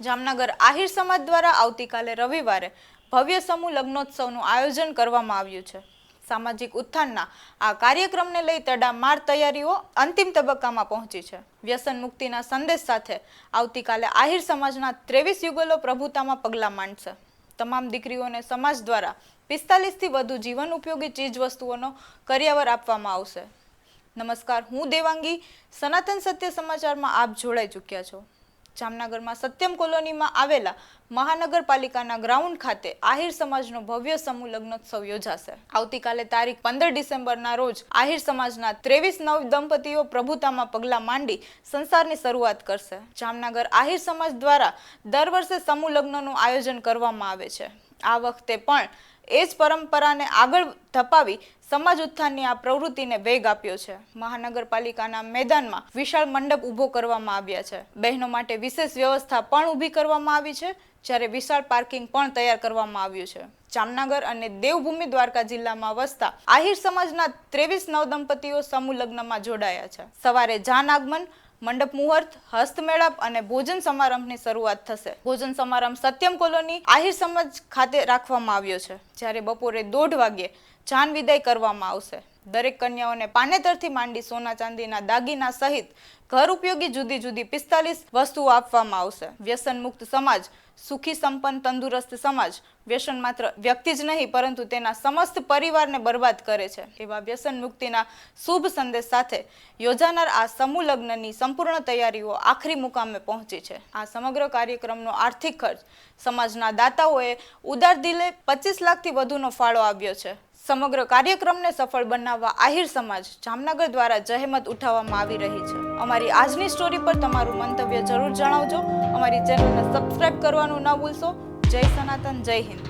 જામનગર આહિર સમાજ દ્વારા આવતીકાલે રવિવારે ભવ્ય સમૂહ લગ્નોત્સવનું આયોજન કરવામાં આવ્યું છે. સામાજિક ઉત્થાનના આ કાર્યક્રમને લઈ તડામાર તૈયારીઓ અંતિમ તબક્કામાં પહોંચી છે. વ્યસન મુક્તિના સંદેશ સાથે આવતીકાલે આહિર સમાજના ત્રેવીસ યુગલો પ્રભુતામાં પગલાં માંડશે. તમામ દીકરીઓને સમાજ દ્વારા પિસ્તાલીસથી વધુ જીવન ઉપયોગી ચીજ વસ્તુઓનો કરિયાવર આપવામાં આવશે. નમસ્કાર, હું દેવાંગી. સનાતન સત્ય સમાચારમાં આપ જોડાઈ ચૂક્યા છો. જામનગરમાં સત્યમ કોલોનીમાં આવેલા મહાનગરપાલિકાના ગ્રાઉન્ડ ખાતે આહિર સમાજનો ભવ્ય સમૂહ લગ્નોત્સવ યોજાશે. આવતીકાલે તારીખ પંદર ડિસેમ્બરના રોજ આહિર સમાજના ત્રેવીસ નવ દંપતીઓ પ્રભુતામાં પગલાં માંડી સંસારની શરૂઆત કરશે. જામનગર આહિર સમાજ દ્વારા દર વર્ષે સમૂહ લગ્નનું આયોજન કરવામાં આવે છે. આ વખતે પણ એ જ પરંપરાને આગળ ધપાવી સમાજ ઉત્થાનની આ પ્રવૃત્તિને વેગ આપ્યો છે. મહાનગરપાલિકાના મેદાનમાં વિશાળ મંડપ ઊભો કરવામાં આવ્યા છે. બહેનો માટે વિશેષ વ્યવસ્થા પણ ઊભી કરવામાં આવી છે, જ્યારે વિશાળ પાર્કિંગ પણ તૈયાર કરવામાં આવ્યું છે. જામનગર અને દેવભૂમિ દ્વારકા જિલ્લામાં વસતા આહિર સમાજના ત્રેવીસ નવદંપતીઓ સમૂહ લગ્નમાં જોડાયા છે. સવારે જાન આગમન મંડપ મુહૂર્ત, હસ્તમેળાપ અને ભોજન સમારંભની શરૂઆત થશે. ભોજન સમારંભ સત્યમ કોલોની, આહિર સમાજ ખાતે રાખવામાં આવ્યો છે, જ્યારે બપોરે દોઢ વાગ્યે જાન વિદાય કરવામાં આવશે. દરેક કન્યાઓને પાનેતરથી માંડી સોના ચાંદીના દાગીના સહિત ઘર ઉપયોગી જુદી જુદી પિસ્તાલીસ વસ્તુઓ આપવામાં આવશે. વ્યસન મુક્ત સમાજ સુખી, સંપન્ન, તંદુરસ્ત સમાજ વ્યસન માત્ર વ્યક્તિ જ નહીં, પરંતુ તેના સમસ્ત પરિવારને બરબાદ કરે છે. એવા વ્યસન મુક્તિના શુભ સંદેશ સાથે યોજાનાર આ સમૂહ લગ્નની સંપૂર્ણ તૈયારીઓ આખરી મુકામે પહોંચી છે. આ સમગ્ર કાર્યક્રમનો આર્થિક ખર્ચ સમાજના દાતાઓએ ઉદાર દિલે પચીસ લાખથી વધુનો ફાળો આવ્યો છે. સમગ્ર કાર્યક્રમને સફળ બનાવવા આહિર સમાજ જામનગર દ્વારા જહેમત ઉઠાવવામાં આવી રહી છે. અમારી આજની સ્ટોરી પર તમારું મંતવ્ય જરૂર જણાવજો. અમારી ચેનલને સબસ્ક્રાઇબ કરવાનું ન ભૂલશો. જય સનાતન, જય હિન્દ.